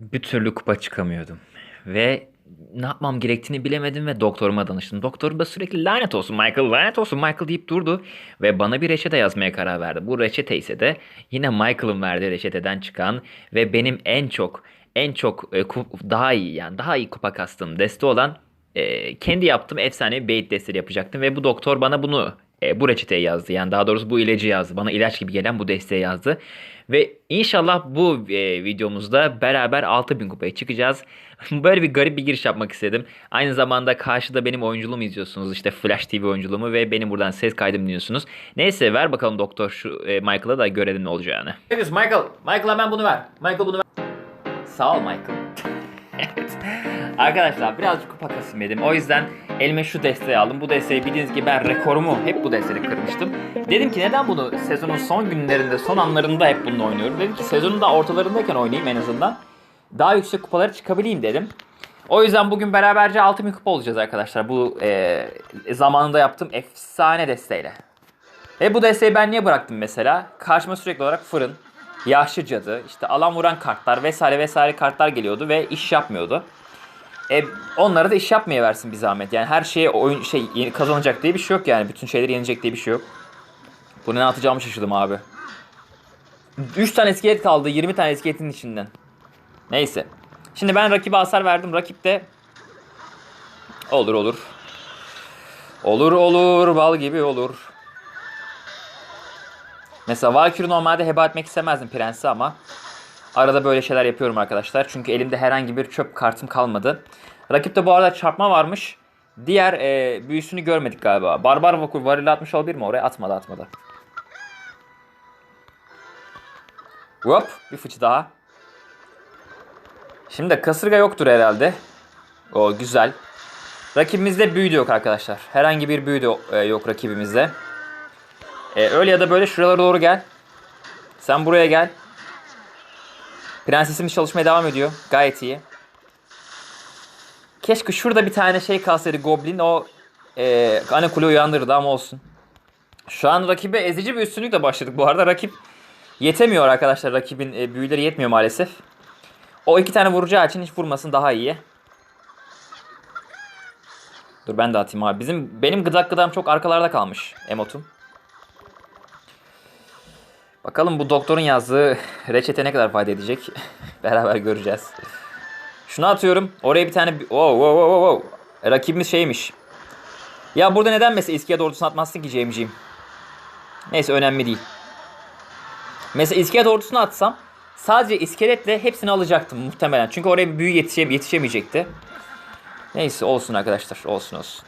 Bir türlü kupa çıkamıyordum. Ve ne yapmam gerektiğini bilemedim ve doktoruma danıştım. Doktorum da sürekli lanet olsun Michael, lanet olsun Michael deyip durdu. Ve bana bir reçete yazmaya karar verdi. Bu reçete ise de yine Michael'ın verdiği reçeteden çıkan ve benim en çok, en çok e, daha iyi yani daha iyi kupa kastığım deste olan e, kendi yaptığım efsane bir bait destesi yapacaktım. Ve bu doktor bana bunu e, bu reçeteyi yazdı. Yani daha doğrusu bu ilacı yazdı. Bana ilaç gibi gelen bu desteği yazdı. Ve inşallah bu e, videomuzda beraber 6000 kupaya çıkacağız. Böyle bir garip bir giriş yapmak istedim. Aynı zamanda karşıda benim oyunculuğumu izliyorsunuz. İşte Flash TV oyunculuğumu ve benim buradan ses kaydım dinliyorsunuz. Neyse ver bakalım doktor şu e, Michael'a da görelim ne olacağını. Michael? Michael hemen bunu ver. Michael bunu ver. Sağ ol Michael. evet. Arkadaşlar birazcık kupa kasım yedim. O yüzden elime şu desteği aldım. Bu desteği bildiğiniz gibi ben rekorumu hep bu desteği kırmıştım. Dedim ki neden bunu sezonun son günlerinde, son anlarında hep bununla oynuyorum. Dedim ki sezonun da ortalarındayken oynayayım en azından. Daha yüksek kupalara çıkabileyim dedim. O yüzden bugün beraberce 6000 kupa olacağız arkadaşlar. Bu e, zamanında yaptığım efsane desteğiyle. Ve bu desteği ben niye bıraktım mesela? Karşıma sürekli olarak fırın, yaşlı cadı, işte alan vuran kartlar vesaire vesaire kartlar geliyordu ve iş yapmıyordu. E, onlara da iş yapmaya versin bir zahmet. Yani her şeye oyun şey kazanacak diye bir şey yok yani. Bütün şeyleri yenecek diye bir şey yok. Bunu ne atacağımı şaşırdım abi. 3 tane iskelet kaldı 20 tane iskeletin içinden. Neyse. Şimdi ben rakibe hasar verdim. Rakip de olur olur. Olur olur bal gibi olur. Mesela Valkyrie normalde heba etmek istemezdim prensi ama arada böyle şeyler yapıyorum arkadaşlar. Çünkü elimde herhangi bir çöp kartım kalmadı. Rakipte bu arada çarpma varmış. Diğer e, büyüsünü görmedik galiba. Barbar Vakur varil atmış olabilir mi oraya? Atmadı atmadı. Hop bir fıçı daha. Şimdi kasırga yoktur herhalde. O güzel. Rakibimizde büyü yok arkadaşlar. Herhangi bir büyü de e, yok rakibimizde. E, öyle ya da böyle şuralara doğru gel. Sen buraya gel. Prensesimiz çalışmaya devam ediyor. Gayet iyi. Keşke şurada bir tane şey kalsaydı Goblin. O e, ana kule uyandırdı ama olsun. Şu an rakibe ezici bir üstünlükle başladık. Bu arada rakip yetemiyor arkadaşlar. Rakibin e, büyüleri yetmiyor maalesef. O iki tane vuracağı için hiç vurmasın daha iyi. Dur ben de atayım abi. Bizim benim gıdak gıdam çok arkalarda kalmış emotum. Bakalım bu doktorun yazdığı reçete ne kadar fayda edecek. Beraber göreceğiz. Şunu atıyorum. Oraya bir tane... Wow, wow, wow, wow. Rakibimiz şeymiş. Ya burada neden mesela iskelet ordusunu atmazsın ki Cemciğim? Neyse önemli değil. Mesela iskelet ordusunu atsam sadece iskeletle hepsini alacaktım muhtemelen. Çünkü oraya bir büyü yetişe yetişemeyecekti. Neyse olsun arkadaşlar. Olsun olsun.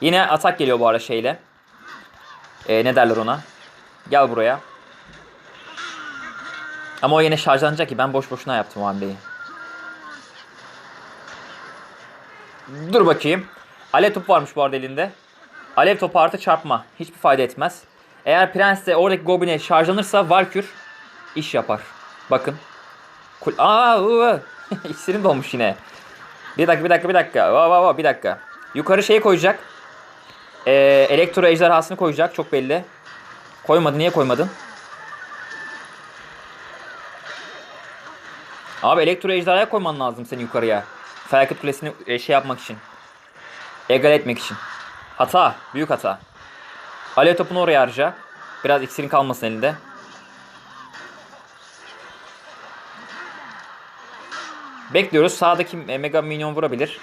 Yine atak geliyor bu ara şeyle. Ee, ne derler ona? Gel buraya. Ama o yine şarjlanacak ki ben boş boşuna yaptım o hamleyi. Dur bakayım. Alev topu varmış bu arada elinde. Alev topu artı çarpma. Hiçbir fayda etmez. Eğer prens de oradaki gobline şarjlanırsa Valkür iş yapar. Bakın. Kul Aa, ıı. İksirim dolmuş yine. Bir dakika bir dakika bir dakika. Va va va bir dakika. Yukarı şey koyacak. Ee, elektro ejderhasını koyacak çok belli. Koymadı niye koymadın? Abi elektro ejderhaya koyman lazım senin yukarıya. Felaket kulesini e, şey yapmak için. Egal etmek için. Hata. Büyük hata. Alev topunu oraya harca. Biraz iksirin kalmasın elinde. Bekliyoruz. Sağdaki e, mega minyon vurabilir.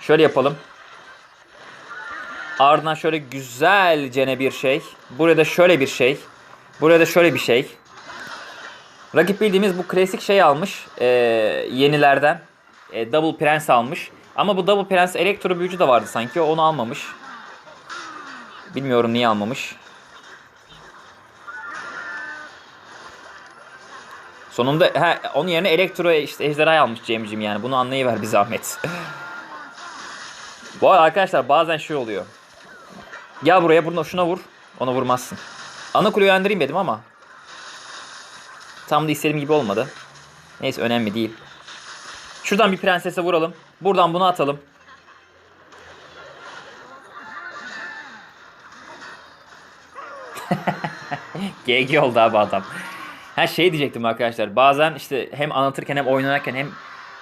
Şöyle yapalım. Ardından şöyle güzelcene bir şey. Burada şöyle bir şey. Burada şöyle bir şey. Rakip bildiğimiz bu klasik şey almış. E, yenilerden. E, Double Prince almış. Ama bu Double Prince elektro büyücü de vardı sanki. Onu almamış. Bilmiyorum niye almamış. Sonunda he, onun yerine elektro işte ejderha almış Cem'cim yani. Bunu anlayıver bir zahmet. Bu arada arkadaşlar bazen şey oluyor. Gel buraya bunu şuna vur. Ona vurmazsın. Ana kuleyi uyandırayım dedim ama. Tam da istediğim gibi olmadı. Neyse önemli değil. Şuradan bir prensese vuralım. Buradan bunu atalım. GG oldu abi adam. Ha şey diyecektim arkadaşlar. Bazen işte hem anlatırken hem oynarken hem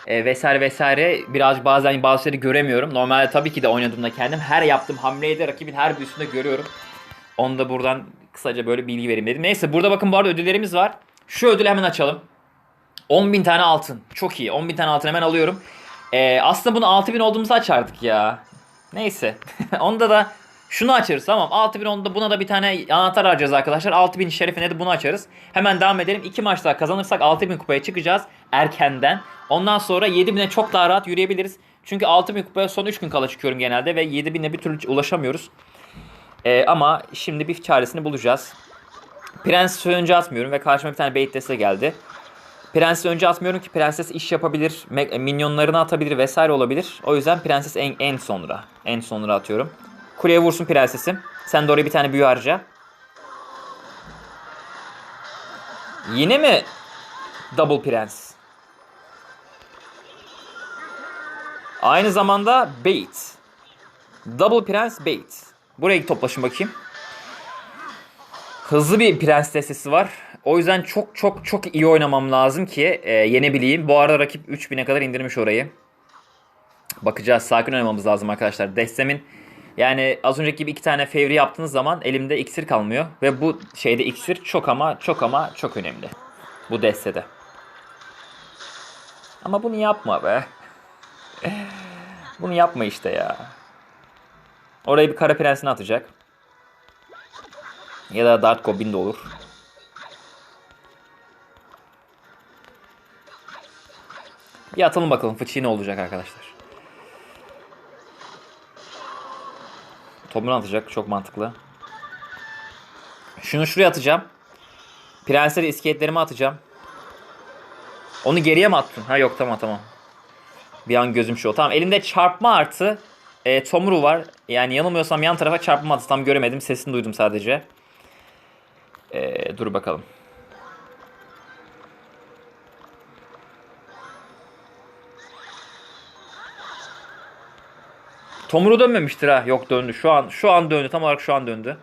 e, vesaire vesaire biraz bazen bazı şeyleri göremiyorum. Normalde tabii ki de oynadığımda kendim her yaptığım hamleyi de rakibin her büyüsünde görüyorum. Onu da buradan kısaca böyle bilgi vereyim dedim. Neyse burada bakın bu arada ödüllerimiz var. Şu ödülü hemen açalım. 10.000 tane altın. Çok iyi. 10.000 tane altın hemen alıyorum. Ee, aslında bunu 6.000 olduğumuzu açardık ya. Neyse. Onda da şunu açarız tamam. 6000 onda buna da bir tane anahtar harcayacağız arkadaşlar. 6000 şerefine de bunu açarız. Hemen devam edelim. 2 maç daha kazanırsak 6000 kupaya çıkacağız erkenden. Ondan sonra 7000'e çok daha rahat yürüyebiliriz. Çünkü 6000 kupaya son 3 gün kala çıkıyorum genelde ve 7000'e bir türlü ulaşamıyoruz. Ee, ama şimdi bir çaresini bulacağız. Prens önce atmıyorum ve karşıma bir tane bait deste geldi. Prens'i önce atmıyorum ki prenses iş yapabilir, minyonlarını atabilir vesaire olabilir. O yüzden prenses en, en sonra. En sonra atıyorum. Kuleye vursun prensesim. Sen de oraya bir tane büyü harca. Yine mi double prens? Aynı zamanda bait. Double prens bait. Buraya toplaşın bakayım. Hızlı bir prens destesi var. O yüzden çok çok çok iyi oynamam lazım ki e, yenebileyim. Bu arada rakip 3000'e kadar indirmiş orayı. Bakacağız. Sakin oynamamız lazım arkadaşlar. Destemin yani az önceki gibi iki tane fevri yaptığınız zaman elimde iksir kalmıyor. Ve bu şeyde iksir çok ama çok ama çok önemli. Bu destede. Ama bunu yapma be. bunu yapma işte ya. Oraya bir kara prensini atacak. Ya da Dart Goblin de olur. Bir atalım bakalım fıçıyı ne olacak arkadaşlar. Tomunu atacak çok mantıklı. Şunu şuraya atacağım. Prensleri iskeletlerime atacağım. Onu geriye mi attın? Ha yok tamam tamam. Bir an gözüm şu. Tamam elimde çarpma artı e, tomru var. Yani yanılmıyorsam yan tarafa çarpma attı. Tam göremedim. Sesini duydum sadece. E, dur bakalım. Tomru dönmemiştir ha. Yok döndü. Şu an şu an döndü. Tam olarak şu an döndü.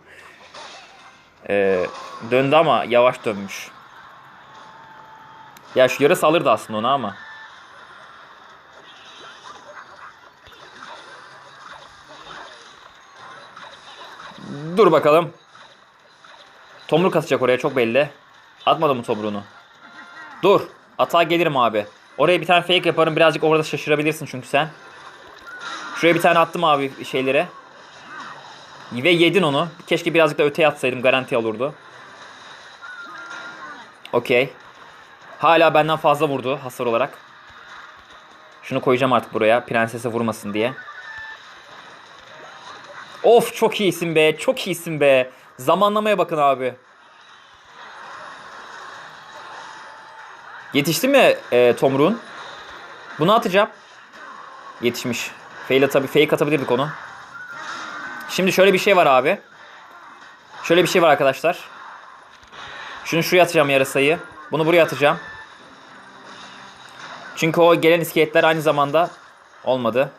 Ee, döndü ama yavaş dönmüş. Ya şu yarı alırdı aslında ona ama. Dur bakalım. Tomruk atacak oraya çok belli. Atmadı mı tomruğunu? Dur. Atağa gelirim abi. Oraya bir tane fake yaparım. Birazcık orada şaşırabilirsin çünkü sen. Şuraya bir tane attım abi şeylere. Ve yedin onu. Keşke birazcık da öteye atsaydım garanti olurdu. Okey. Hala benden fazla vurdu hasar olarak. Şunu koyacağım artık buraya. Prensese vurmasın diye. Of çok iyisin be. Çok iyisin be. Zamanlamaya bakın abi. Yetişti mi e, Tomruğun? Bunu atacağım. Yetişmiş. Fail atabi fake atabilirdik onu. Şimdi şöyle bir şey var abi. Şöyle bir şey var arkadaşlar. Şunu şuraya atacağım yarasayı. Bunu buraya atacağım. Çünkü o gelen iskeletler aynı zamanda olmadı.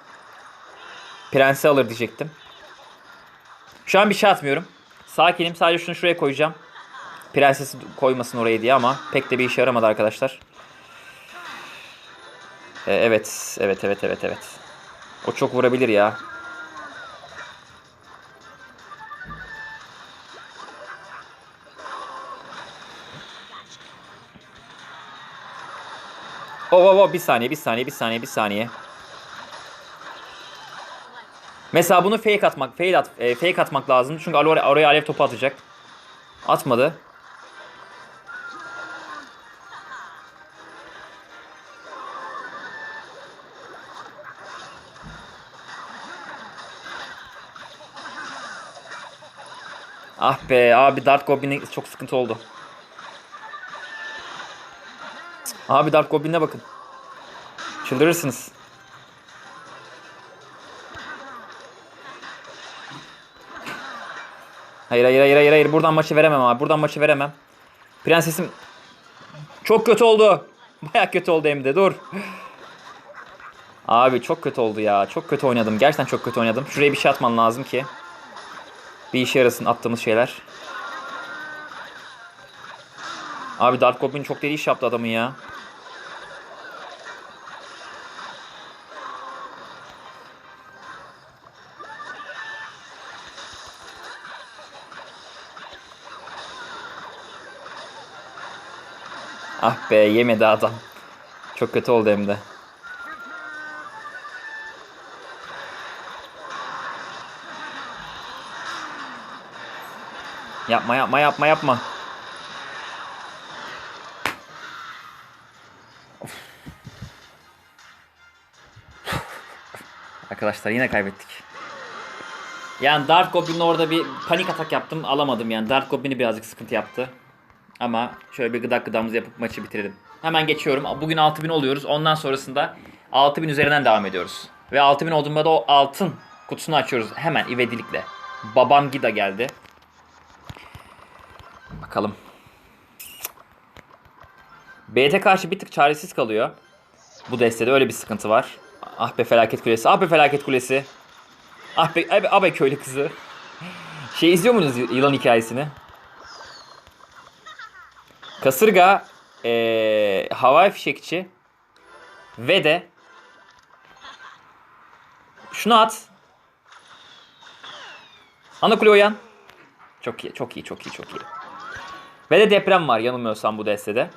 Prensi alır diyecektim. Şu an bir şey atmıyorum. Sakinim. Sadece şunu şuraya koyacağım. Prensesi koymasın oraya diye ama pek de bir işe yaramadı arkadaşlar. Ee, evet. Evet evet evet evet. O çok vurabilir ya. Oh, oh, oh, bir saniye, bir saniye, bir saniye, bir saniye. Mesela bunu fake atmak, fake at, e, fake atmak lazım. Çünkü oraya, oraya alev topu atacak. Atmadı. Be abi Dart Goblin'e çok sıkıntı oldu. Abi Dart Goblin'e bakın. Çıldırırsınız. Hayır hayır hayır hayır hayır buradan maçı veremem abi. Buradan maçı veremem. Prensesim çok kötü oldu. Baya kötü oldu hem de dur. Abi çok kötü oldu ya. Çok kötü oynadım. Gerçekten çok kötü oynadım. Şuraya bir şey atman lazım ki. Bir işe yarasın attığımız şeyler. Abi Dark Goblin çok deli iş yaptı adamın ya. Ah be yemedi adam. Çok kötü oldu hem de. Yapma yapma yapma yapma. Arkadaşlar yine kaybettik. Yani Dark Goblin'le orada bir panik atak yaptım alamadım yani. Dark Goblin'i birazcık sıkıntı yaptı. Ama şöyle bir gıdak gıdamızı yapıp maçı bitirelim. Hemen geçiyorum. Bugün 6000 oluyoruz. Ondan sonrasında 6000 üzerinden devam ediyoruz. Ve 6000 olduğumda da o altın kutusunu açıyoruz. Hemen ivedilikle. Babam Gida geldi. Bakalım. BT karşı bir tık çaresiz kalıyor. Bu destede öyle bir sıkıntı var. Ah be felaket kulesi. Ah be felaket kulesi. Ah be, ah be, ah be köylü kızı. Şey izliyor musunuz yılan hikayesini? Kasırga, ee, havai fişekçi ve de şunu at. Ana kule uyan. Çok iyi, çok iyi, çok iyi, çok iyi. Ve de deprem var yanılmıyorsam bu destede.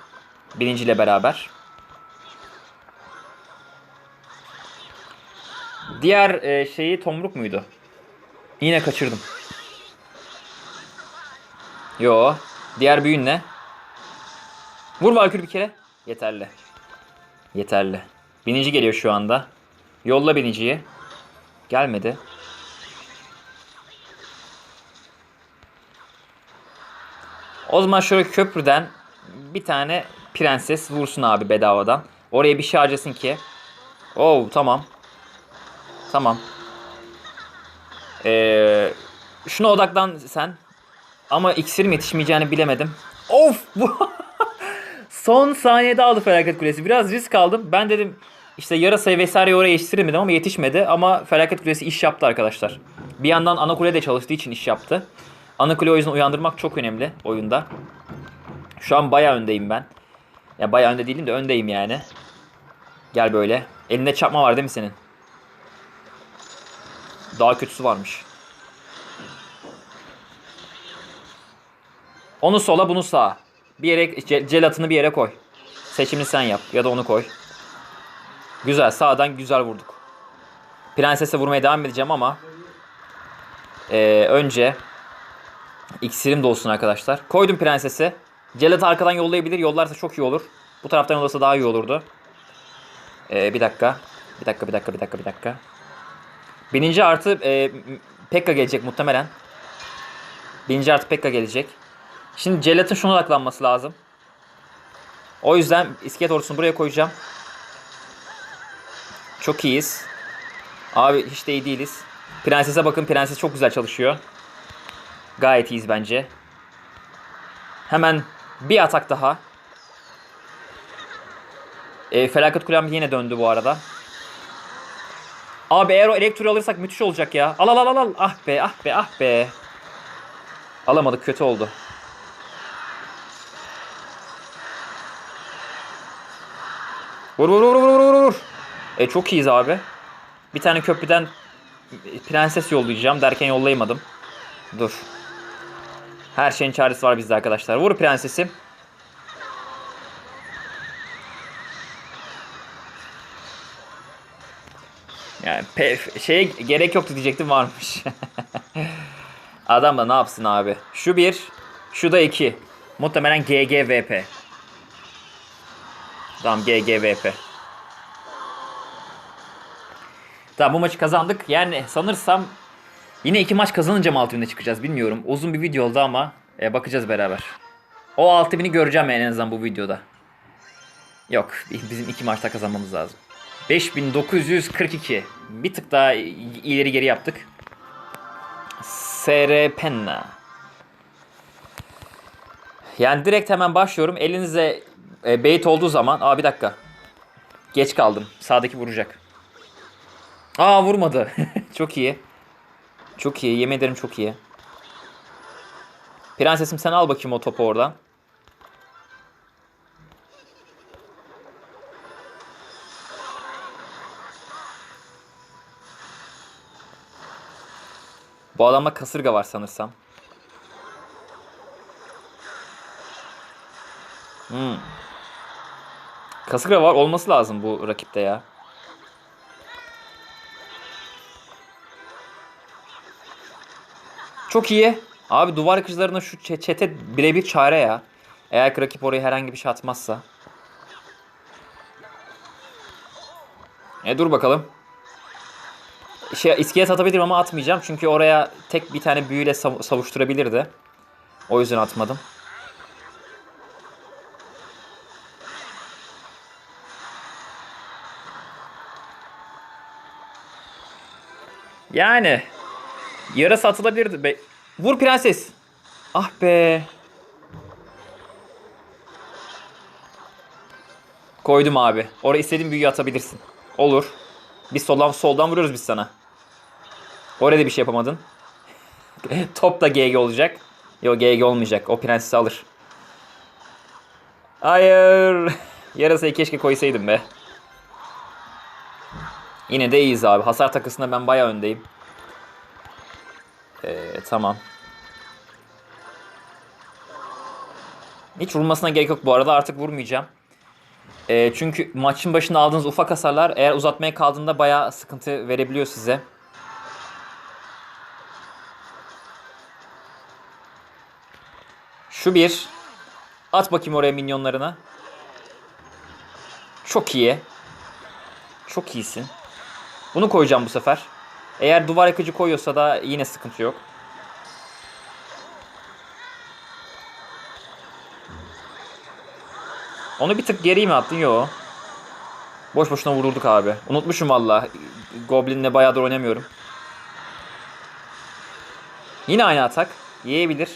Birinciyle beraber. Diğer e, şeyi tomruk muydu? Yine kaçırdım. Yo. Diğer büyün ne? Vur Valkür bir kere. Yeterli. Yeterli. Binici geliyor şu anda. Yolla biniciyi. Gelmedi. O zaman şöyle köprüden bir tane prenses vursun abi bedavadan. Oraya bir şey harcasın ki. Oo tamam. Tamam. Ee, şuna odaklan sen. Ama iksirim yetişmeyeceğini bilemedim. Of! Bu Son saniyede aldı Felaket Kulesi. Biraz risk aldım. Ben dedim işte yarasayı vesaire oraya yetiştiremedim ama yetişmedi. Ama Felaket Kulesi iş yaptı arkadaşlar. Bir yandan ana kule de çalıştığı için iş yaptı. Ana o yüzden uyandırmak çok önemli oyunda. Şu an bayağı öndeyim ben. Ya bayağı önde değilim de öndeyim yani. Gel böyle. Elinde çakma var değil mi senin? Daha kötüsü varmış. Onu sola bunu sağa. Bir yere ce- jelatını bir yere koy. Seçimini sen yap ya da onu koy. Güzel sağdan güzel vurduk. Prensese vurmaya devam edeceğim ama ee, önce iksirim dolsun arkadaşlar. Koydum prensesi. Jelat'ı arkadan yollayabilir. Yollarsa çok iyi olur. Bu taraftan yollasa daha iyi olurdu. Ee, bir dakika. Bir dakika bir dakika bir dakika bir dakika. Bininci artı e, Pekka gelecek muhtemelen. Bininci artı Pekka gelecek. Şimdi Celat'ın şuna odaklanması lazım. O yüzden iskelet ordusunu buraya koyacağım. Çok iyiyiz. Abi hiç de iyi değiliz. Prensese bakın. Prenses çok güzel çalışıyor. Gayet iyiyiz bence. Hemen bir atak daha. E, felaket kulem yine döndü bu arada. Abi eğer o elektro alırsak müthiş olacak ya. Al al al al. Ah be ah be ah be. Alamadık kötü oldu. Vur vur vur vur vur vur. E çok iyiyiz abi. Bir tane köprüden prenses yollayacağım derken yollayamadım. Dur. Her şeyin çaresi var bizde arkadaşlar. Vur prensesim. Yani şeye gerek yoktu diyecektim varmış. Adam da ne yapsın abi? Şu bir, şu da iki. Muhtemelen GGVP. Tamam GGVP. Tamam bu maçı kazandık. Yani sanırsam yine iki maç kazanınca mı 6000'e çıkacağız bilmiyorum. Uzun bir video oldu ama e, bakacağız beraber. O 6000'i göreceğim en azından bu videoda. Yok bizim iki maçta kazanmamız lazım. 5942. Bir tık daha ileri geri yaptık. SR Penna. Yani direkt hemen başlıyorum. Elinize e, bait olduğu zaman... Aa bir dakika. Geç kaldım. Sağdaki vuracak. Aa vurmadı. çok iyi. Çok iyi. Yemin ederim çok iyi. Prensesim sen al bakayım o topu oradan. Bu adamda kasırga var sanırsam. Hmm. Kasırga var olması lazım bu rakipte ya. Çok iyi. Abi duvar kızlarına şu çe- çete birebir çare ya. Eğer ki rakip oraya herhangi bir şey atmazsa. E dur bakalım. Şey iskelet atabilirim ama atmayacağım. Çünkü oraya tek bir tane büyüyle sav- savuşturabilirdi. O yüzden atmadım. Yani yarası atılabilirdi. Be- Vur prenses. Ah be. Koydum abi. Oraya istediğin büyüyü atabilirsin. Olur. Biz soldan soldan vuruyoruz biz sana. Oraya da bir şey yapamadın. Top da GG olacak. Yok GG olmayacak. O prensesi alır. Hayır. Yarasayı keşke koysaydım be. Yine de iyiyiz abi. Hasar takısında ben bayağı öndeyim. Ee, tamam. Hiç vurmasına gerek yok bu arada. Artık vurmayacağım. Ee, çünkü maçın başında aldığınız ufak hasarlar eğer uzatmaya kaldığında bayağı sıkıntı verebiliyor size. Şu bir. At bakayım oraya minyonlarını. Çok iyi. Çok iyisin. Bunu koyacağım bu sefer. Eğer duvar yakıcı koyuyorsa da yine sıkıntı yok. Onu bir tık geriye mi attın? Yo. Boş boşuna vururduk abi. Unutmuşum valla. Goblin'le bayağıdır oynamıyorum. Yine aynı atak. Yiyebilir.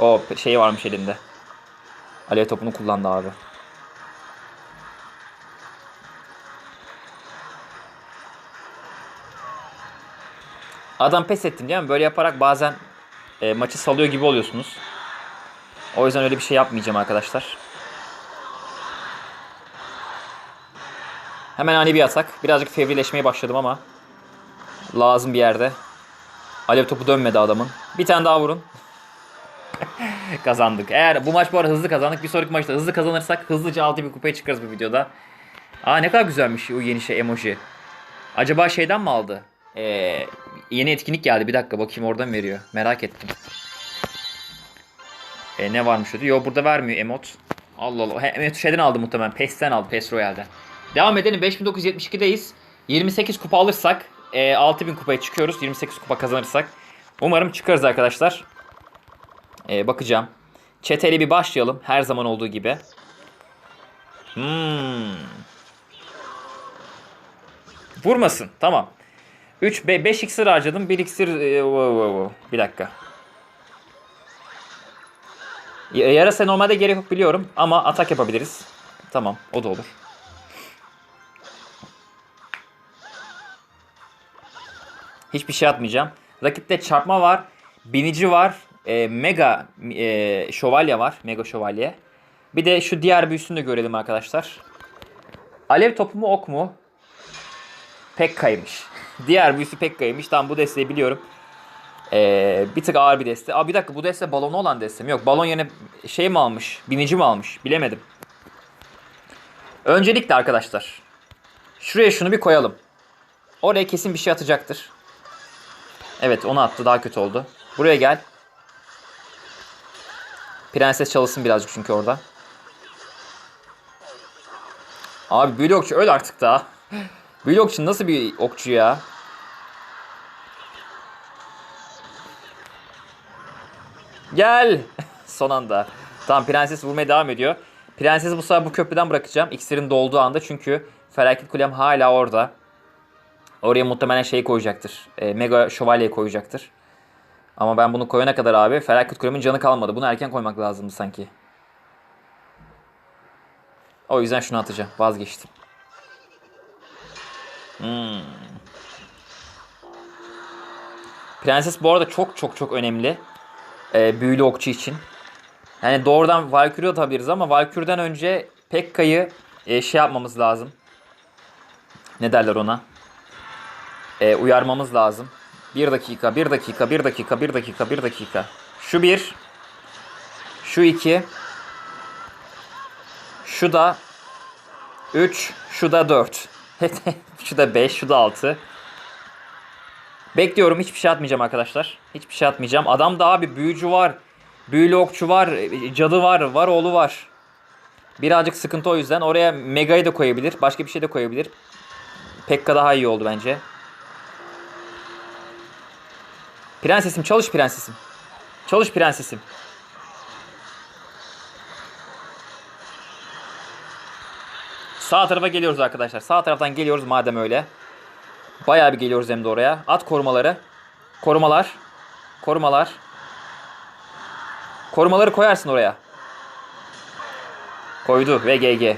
O şey varmış elinde. Alev topunu kullandı abi. Adam pes ettim değil mi? Böyle yaparak bazen e, maçı salıyor gibi oluyorsunuz. O yüzden öyle bir şey yapmayacağım arkadaşlar. Hemen ani bir atak. Birazcık fevrileşmeye başladım ama lazım bir yerde. Alev topu dönmedi adamın. Bir tane daha vurun. kazandık. Eğer bu maç bu arada hızlı kazandık. Bir sonraki maçta hızlı kazanırsak hızlıca 6 bir kupaya çıkarız bu videoda. Aa ne kadar güzelmiş o yeni şey emoji. Acaba şeyden mi aldı? Ee, yeni etkinlik geldi. Bir dakika bakayım oradan veriyor. Merak ettim. E, ne varmış ödü? Yo burada vermiyor emot. Allah Allah. He, emot şeyden aldı muhtemelen. PES'ten aldı. PES Royale'den. Devam edelim. 5972'deyiz. 28 kupa alırsak e, 6000 kupaya çıkıyoruz. 28 kupa kazanırsak. Umarım çıkarız arkadaşlar. E, bakacağım. Çeteli bir başlayalım. Her zaman olduğu gibi. Hmm. Vurmasın. Tamam. 3 5 iksir harcadım. 1 iksir e, bir dakika. Yarasa normalde gerek yok biliyorum ama atak yapabiliriz. Tamam, o da olur. Hiçbir şey atmayacağım. Rakipte çarpma var, binici var, e, mega e, şövalye var, mega şövalye. Bir de şu diğer büyüsünü de görelim arkadaşlar. Alev topu mu ok mu? Pekka'ymış. Diğer büyüsü Pekka'ymış. Tamam bu desteği biliyorum. Ee, bir tık ağır bir deste. Aa bir dakika bu deste balonu olan deste mi? Yok balon yerine şey mi almış? Binici mi almış? Bilemedim. Öncelikle arkadaşlar. Şuraya şunu bir koyalım. Oraya kesin bir şey atacaktır. Evet onu attı daha kötü oldu. Buraya gel. Prenses çalışsın birazcık çünkü orada. Abi büyülü okçu öl artık daha. Büyülü okçu nasıl bir okçu ya? Gel. Son anda. Tamam prenses vurmaya devam ediyor. Prensesi bu sefer bu köprüden bırakacağım. İksirin dolduğu anda çünkü felaket kulem hala orada. Oraya muhtemelen şey koyacaktır. E, mega şövalye koyacaktır. Ama ben bunu koyana kadar abi felaket kulemin canı kalmadı. Bunu erken koymak lazımdı sanki. O yüzden şunu atacağım. Vazgeçtim. Hmm. Prenses bu arada çok çok çok önemli. Ee, büyülü okçu için. Yani doğrudan Valkyrie atabiliriz ama Valkyrie'den önce Pekka'yı e, şey yapmamız lazım. Ne derler ona? E, uyarmamız lazım. Bir dakika, bir dakika, bir dakika, bir dakika, bir dakika. Şu bir. Şu iki. Şu da 3, şu da 4. şu da 5, şu da 6. Bekliyorum hiçbir şey atmayacağım arkadaşlar. Hiçbir şey atmayacağım. Adam da abi büyücü var. Büyülü okçu var. Cadı var. Var oğlu var. Birazcık sıkıntı o yüzden. Oraya Mega'yı da koyabilir. Başka bir şey de koyabilir. Pekka daha iyi oldu bence. Prensesim çalış prensesim. Çalış prensesim. Sağ tarafa geliyoruz arkadaşlar. Sağ taraftan geliyoruz madem öyle. Bayağı bir geliyoruz hem de oraya. At korumaları. Korumalar. Korumalar. Korumaları koyarsın oraya. Koydu ve GG.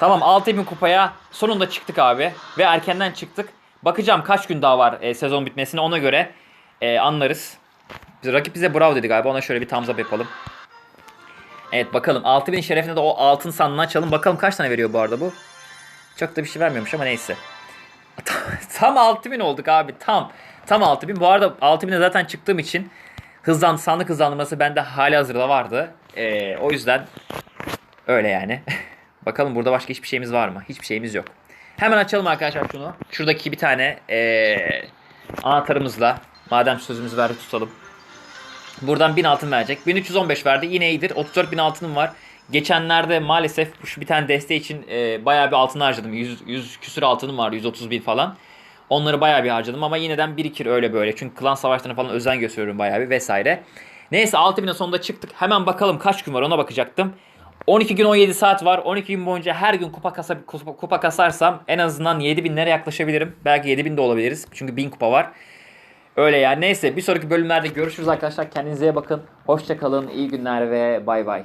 Tamam 6000 kupaya sonunda çıktık abi. Ve erkenden çıktık. Bakacağım kaç gün daha var e, sezon bitmesine ona göre e, anlarız. Rakip bize bravo dedi galiba ona şöyle bir thumbs up yapalım. Evet bakalım 6000 şerefine de o altın sandığını açalım. Bakalım kaç tane veriyor bu arada bu. Çok da bir şey vermiyormuş ama neyse. Tam, tam 6000 olduk abi tam. Tam 6000. Bu arada 6000'e zaten çıktığım için hızlan, sandık hızlandırması bende hali hazırda vardı. Ee, o yüzden öyle yani. Bakalım burada başka hiçbir şeyimiz var mı? Hiçbir şeyimiz yok. Hemen açalım arkadaşlar şunu. Şuradaki bir tane ee, anahtarımızla madem sözümüzü verdik tutalım. Buradan 1000 altın verecek. 1315 verdi. Yine iyidir. 34 bin altınım var. Geçenlerde maalesef şu bir tane desteği için e, bayağı bir altın harcadım. 100, 100 küsür altınım var. 130 bin falan. Onları bayağı bir harcadım ama yineden birikir öyle böyle. Çünkü klan savaşlarına falan özen gösteriyorum bayağı bir vesaire. Neyse 6000'e sonunda çıktık. Hemen bakalım kaç gün var ona bakacaktım. 12 gün 17 saat var. 12 gün boyunca her gün kupa, kasa, kupa, kupa kasarsam en azından 7000'lere yaklaşabilirim. Belki 7000 de olabiliriz. Çünkü 1000 kupa var. Öyle yani. Neyse bir sonraki bölümlerde görüşürüz arkadaşlar. Kendinize bakın. Hoşça kalın. iyi günler ve bay bay.